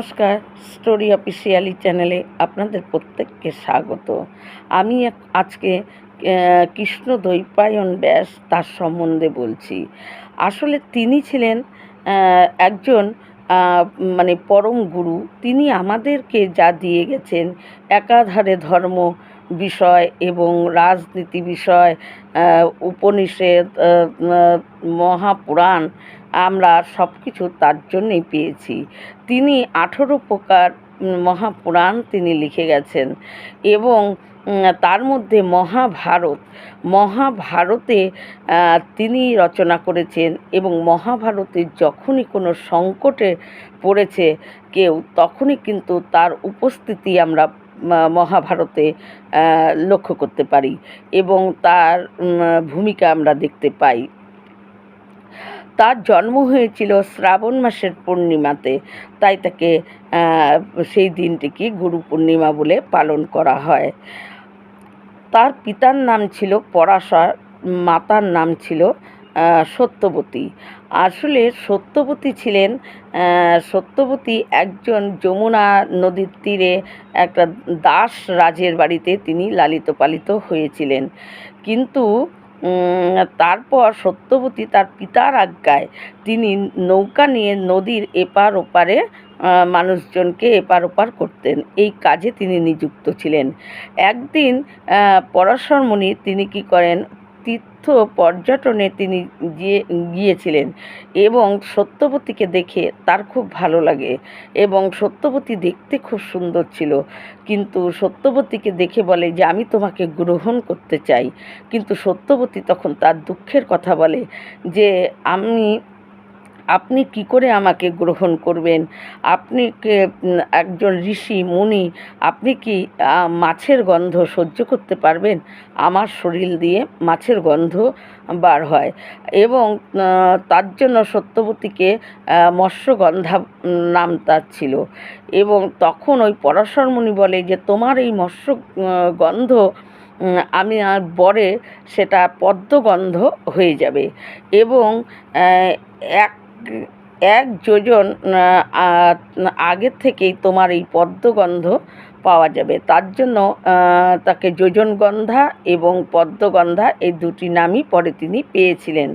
নমস্কার story officially চ্যানেলে আপনাদের প্রত্যেককে স্বাগত। আমি আজকে কৃষ্ণ দ্বৈপায়ন ব্যাস তার সম্বন্ধে বলছি। আসলে তিনি ছিলেন একজন মানে পরম গুরু। তিনি আমাদেরকে যা দিয়ে গেছেন একাধারে ধর্ম বিষয় এবং রাজনীতি বিষয় আহ, মহাপুরাণ আমরা সব কিছু তার জন্যেই পেয়েছি। তিনি আঠেরো প্রকার মহাপুরাণ তিনি লিখে গেছেন এবং তার মধ্যে মহাভারত, মহাভারতে তিনি রচনা করেছেন এবং মহাভারতে যখনই কোনো সংকটে পড়েছে কেউ, তখনই কিন্তু তার উপস্থিতি আমরা মহাভারতে লক্ষ্য করতে পারি এবং তার ভূমিকা আমরা দেখতে পাই। তার জন্ম হয়েছিল শ্রাবণ মাসের পূর্ণিমাতে। তাই তাকে সেই দিনটিকে গুরু পূর্ণিমা বলে পালন করা হয়। তার পিতার নাম ছিল পরাশর, মাতার নাম ছিল সত্যবতী। আসলে সত্যবতী ছিলেন সত্যবতী একজন যমুনা নদীর তীরে একটা দাস রাজের বাড়িতে তিনি লালিত পালিত হয়েছিলেন। কিন্তু তারপর সত্যবতী তার পিতার আজ্ঞায় তিনি নৌকা নিয়ে নদীর এপার ওপারে মানুষজনকে এপার ওপার করতেন। এই কাজে তিনি নিযুক্ত ছিলেন। একদিন পরাশরমণি তিনি কি করেন? তীর্থ পর্যটনে তিনি গিয়ে, গিয়েছিলেন এবং সত্যপতিকে দেখে তার খুব ভালো লাগে এবং সত্যপতি দেখতে খুব সুন্দর ছিল। কিন্তু সত্যপতিকে দেখে বলে যে, আমি তোমাকে গ্রহণ করতে চাই। কিন্তু সত্যপতি তখন তার দুঃখের কথা বলে যে, আমি আপনি কি করে আমাকে গ্রহণ করবেন? আপনি একজন ঋষি, মুনি, আপনি কি মাছের গন্ধ সহ্য করতে পারবেন? আমার শরীর দিয়ে মাছের গন্ধ বার হয় এবং তার জন্য সত্যবতীকে মৎস্যগন্ধা নাম তার ছিল এবং তখন ওই পরাশরমণি বলে যে, তোমার এই মৎস্য গন্ধ আমি আর বরে সেটা পদ্মগন্ধ হয়ে যাবে এবং এক এক যোজন আগের থেকেই তোমার এই পদ্মগন্ধ পাওয়া যাবে। তার জন্য তাকে যোজনগন্ধা এবং পদ্মগন্ধা এই দুটি নামই পরে তিনি পেয়েছিলেন।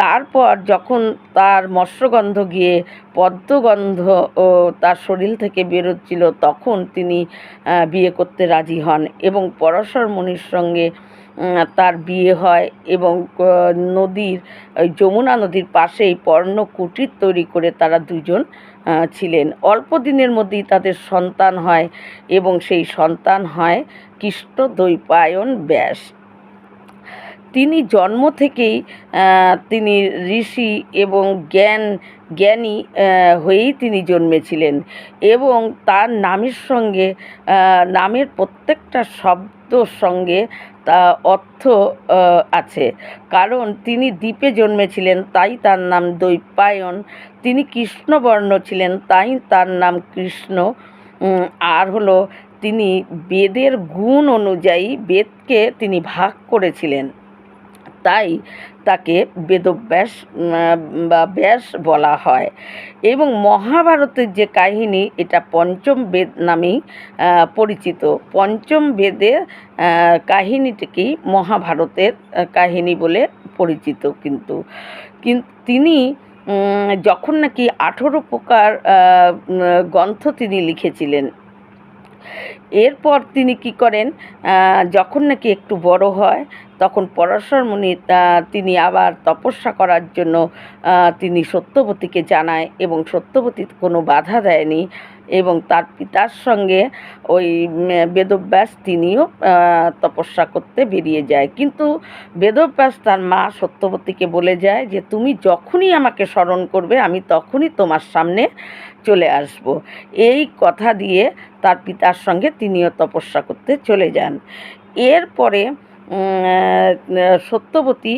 তারপর যখন তার মৎস্যগন্ধ গিয়ে পদ্মগন্ধ ও তার শরীর থেকে বেরোচ্ছিল, তখন তিনি বিয়ে করতে রাজি হন এবং পরশর মুনির সঙ্গে তার বিয়ে হয় এবং নদীর, ওই যমুনা নদীর পাশেই পর্ণ কুটির তৈরি করে তারা দুজন ছিলেন। অল্প দিনের মধ্যেই তাদের সন্তান হয় এবং সেই সন্তান হয় কৃষ্ণ দ্বৈপায়ন ব্যাস। তিনি জন্ম থেকেই তিনি ঋষি এবং জ্ঞান, জ্ঞানী হয়েই তিনি জন্মেছিলেন। এবং তার নামের সঙ্গে নামের প্রত্যেকটা শব্দর সঙ্গে তা অর্থ আছে। কারণ তিনি দ্বীপে জন্মেছিলেন, তাই তার নাম দৈপায়ন তিনি কৃষ্ণবর্ণ ছিলেন, তাই তার নাম কৃষ্ণ। আর হলো তিনি বেদের গুণ অনুযায়ী বেদকে তিনি ভাগ করেছিলেন। তাই তাকে বেদব্যাস বা ব্যাস বলা হয়। এবং মহাভারতের যে কাহিনী, এটা পঞ্চম বেদ নামেই পরিচিত। পঞ্চম বেদের কাহিনীটিকেই মহাভারতের কাহিনী বলে পরিচিত কিন্তু। কিন্তু তিনি যখন নাকি আঠেরো প্রকার গ্রন্থ তিনি লিখেছিলেন এরপর তিনি কি করেন? যখন নাকি একটু বড় হয়, তখন পরাশর মুনি তিনি আবার তপস্যা করার জন্য তিনি সত্যবতীকে জানায় এবং সত্যবতী কোনো বাধা দেয়নি এবং তার পিতার সঙ্গে ওই বেদব্যাস তিনিও তপস্যা করতে বেরিয়ে যায়। কিন্তু বেদব্যাস তার মা সত্যবতীকে বলে যায় যে, তুমি যখনই আমাকে স্মরণ করবে, আমি তখনই তোমার সামনে চলে আসব। এই কথা দিয়ে তার পিতার সঙ্গে তিনিও তপস্যা করতে চলে যান। এরপরে সত্যবতী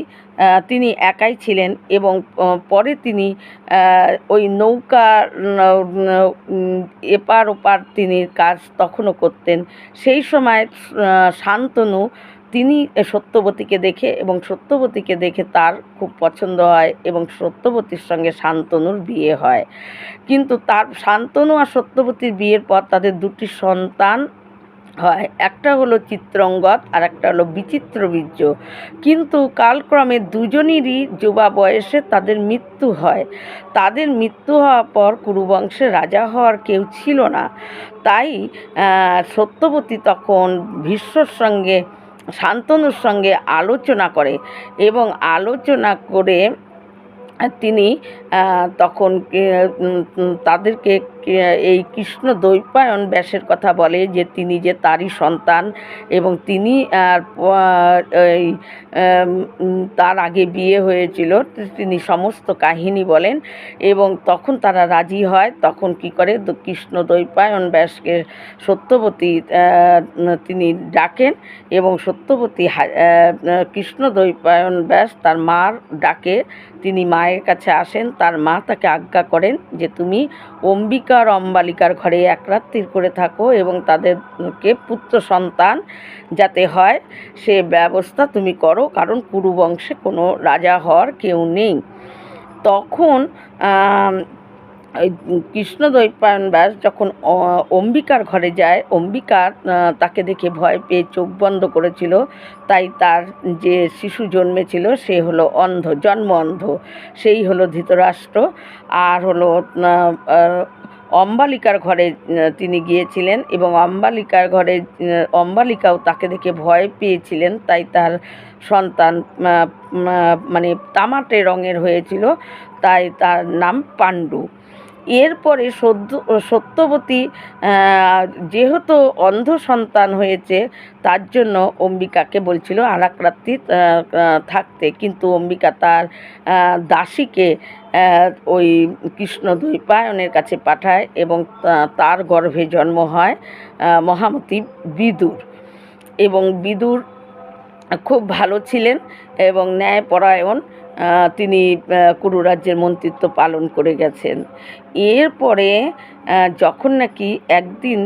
তিনি একাই ছিলেন এবং পরে তিনি ওই নৌকা এপার ওপার তিনি কাজ তখনও করতেন। সেই সময় শান্তনু তিনি সত্যবতীকে দেখে এবং সত্যবতীকে দেখে তার খুব পছন্দ হয় এবং সত্যবতীর সঙ্গে শান্তনুর বিয়ে হয়। কিন্তু তার, শান্তনু আর সত্যবতীর বিয়ের পর তাদের দুটি সন্তান হয়। একটা হলো চিত্রঙ্গত আর একটা হলো বিচিত্র বীর্য কিন্তু কালক্রমে দুজনেরই যুবা বয়সে তাদের মৃত্যু হয়। তাদের মৃত্যু হওয়ার পর কুরুবংশে রাজা হওয়ার কেউ ছিল না। তাই সত্যবতী তখন ভীষ্মর সঙ্গে, শান্তনুর সঙ্গে আলোচনা করে এবং আলোচনা করে তিনি তখন তাদেরকে এই কৃষ্ণ দ্বৈপায়ন ব্যাসের কথা বলে যে তিনি যে তারই সন্তান এবং তিনি তার আগে বিয়ে হয়েছিল, তিনি সমস্ত কাহিনী বলেন এবং তখন তারা রাজি হয়, তখন কি করে কৃষ্ণ দ্বৈপায়ন ব্যাসকে সত্যবতী তিনি ডাকেন এবং সত্যবতী কৃষ্ণ দ্বৈপায়ন ব্যাস তার মার ডাকে, তিনি মায়ের কাছে আসেন তার মা তাকে আজ্ঞা করেন যে তুমি অম্বিকা আর অম্বালিকার ঘরে এক রাত্রির করে থাকো এবং তাদেরকে পুত্র সন্তান যাতে হয়, সে ব্যবস্থা তুমি করো, কারণ কুরুবংশে কোনো রাজা হওয়ার কেউ নেই। তখন কৃষ্ণ দ্বৈপায়ন ব্যাস যখন অম্বিকার ঘরে যায়, অম্বিকা তাকে দেখে ভয় পেয়ে চোখ বন্ধ করেছিল। তাই তার যে শিশু জন্মেছিল, সে হলো অন্ধ, জন্ম অন্ধ। সেই হলো ধৃতরাষ্ট্র। আর হলো অম্বালিকার ঘরে তিনি গিয়েছিলেন এবং অম্বালিকার ঘরে অম্বালিকাও তাকে দেখে ভয় পেয়েছিলেন। তাই তার সন্তান মানে তামাটে রঙের হয়েছিল। তাই তার নাম পাণ্ডু। এরপরে সদ্য, সত্যবতী যেহেতু অন্ধ সন্তান হয়েছে, তার জন্য অম্বিকাকে বলছিল আর এক রাত্রি থাকতে। কিন্তু অম্বিকা তার দাসীকে ওই কৃষ্ণ দ্বৈপায়নের কাছে পাঠায় এবং তার গর্ভে জন্ম হয় মহামতি বিদুর। এবং বিদুর খুব ভালো ছিলেন এবং ন্যায়পরায়ণ তিনি কুরু রাজ্যের মন্ত্রিত্ব পালন করে গেছেন। এরপরে যখন নাকি একদিন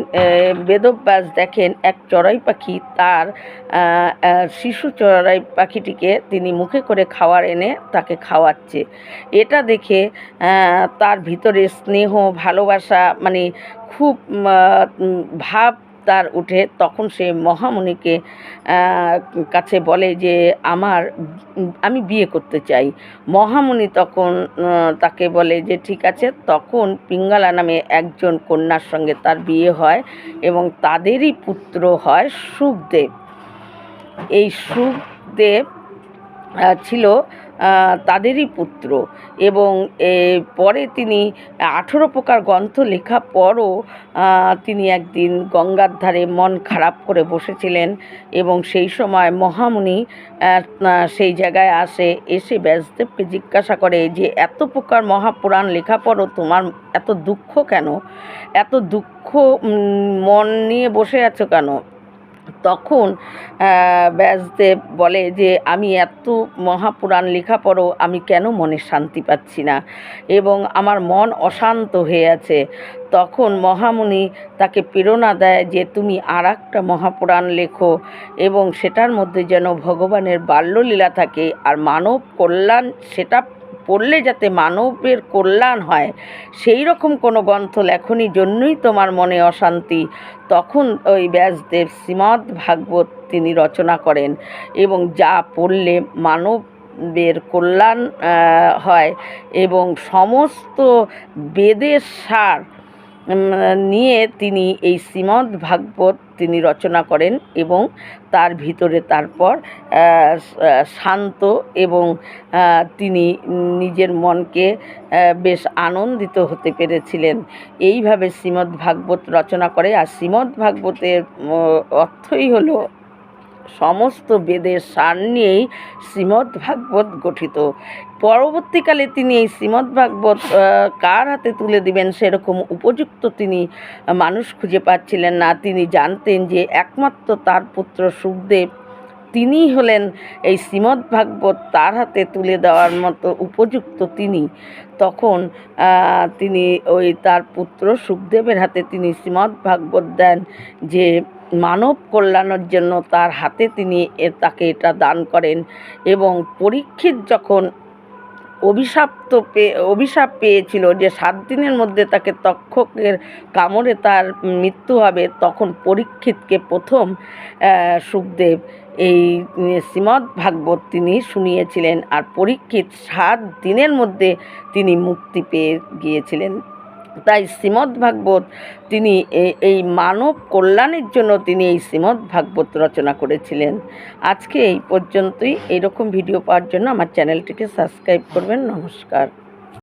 বেদব্যাস দেখেন এক চড়াই পাখি তার শিশু চড়াই পাখিটিকে তিনি মুখে করে খাওয়ার এনে তাকে খাওয়াচ্ছে। এটা দেখে তার ভিতরে স্নেহ, ভালোবাসা মানে খুব ভাব তার উঠে তখন সে মহামুনিকে আহ, কাছে বলে যে আমার আমি বিয়ে করতে চাই। মহামণি তখন তাকে বলে যে ঠিক আছে। তখন পিঙ্গালা নামে একজন কন্যার সঙ্গে তার বিয়ে হয় এবং তাদেরই পুত্র হয় সুখদেব। এই সুখদেব ছিল তাদেরই পুত্র। এবং পরে তিনি আঠেরো প্রকার গ্রন্থ লেখা পরও তিনি একদিন গঙ্গার ধারে মন খারাপ করে বসেছিলেন এবং সেই সময় মহামুনি সেই জায়গায় আসে, এসে ব্যাসদেবকে জিজ্ঞাসা করে যে, এত প্রকার মহাপুরাণ লেখা পরও তোমার এত দুঃখ কেন? এত দুঃখ মন নিয়ে বসে আছো কেন? তখন ব্যাসদেব বলে যে, আমি এত মহাপুরাণ লেখা পড়ো, আমি কেন মনে শান্তি পাচ্ছি না? এবং আমার মন অশান্ত হয়ে আছে। তখন মহামুনি তাকে প্রেরণা দেয় যে, তুমি আর একটা মহাপুরাণ লেখো। এবং সেটার মধ্যে যেন ভগবানের বাল্যলীলা থাকে, আর মানব কল্যাণ সেটা পড়লে যাতে মানবের কল্যাণ হয়, সেই রকম কোনো গ্রন্থ লেখনি জন্যই তোমার মনে অশান্তি। তখন ওই ব্যাসদেব শ্রীমদ্ ভাগবত তিনি রচনা করেন এবং যা পড়লে মানবের কল্যাণ হয় এবং সমস্ত বেদের সার নিয়ে তিনি এই শ্রীমদ্ ভাগবত তিনি রচনা করেন এবং তার ভিতরে তারপর শান্ত এবং তিনি নিজের মনকে বেশ আনন্দিত হতে পেরেছিলেন। এইভাবে শ্রীমদ্ ভাগবত রচনা করে, আর শ্রীমদ্ ভাগবতের অর্থই হলো সমস্ত বেদের সার নিয়েই শ্রীমদ্ ভাগবত গঠিত। পরবর্তীকালে তিনি এই শ্রীমদ্ ভাগবত কার হাতে তুলে দিবেন সেরকম উপযুক্ত তিনি মানুষ খুঁজে পাচ্ছিলেন না। তিনি জানতেন যে একমাত্র তার পুত্র সুখদেব তিনিই হলেন এই শ্রীমদ্ ভাগবত তার হাতে তুলে দেওয়ার মতো উপযুক্ত তিনি। তখন তিনি ওই তার পুত্র সুখদেবের হাতে তিনি শ্রীমদ্ ভাগবত দেন যে মানব কল্যাণের জন্য তার হাতে তিনি তাকে এটা দান করেন এবং পরীক্ষিত যখন অভিশাপ্ত পেয়ে অভিশাপ পেয়েছিল যে সাত দিনের মধ্যে তাকে তক্ষকের কামড়ে তার মৃত্যু হবে, তখন পরীক্ষিতকে প্রথম সুখদেব এই শ্রীমদ্ ভাগবত তিনি শুনিয়েছিলেন। আর পরীক্ষিত সাত দিনের মধ্যে তিনি মুক্তি পেয়ে গিয়েছিলেন। তাই শ্রীমদ্ভাগবত তিনি এই মানব কল্যাণের জন্য তিনি এই শ্রীমদ্ভাগবত রচনা করেছিলেন। আজকে এই পর্যন্তই। এরকম ভিডিও পাওয়ার জন্য আমার চ্যানেলটিকে সাবস্ক্রাইব করবেন। নমস্কার।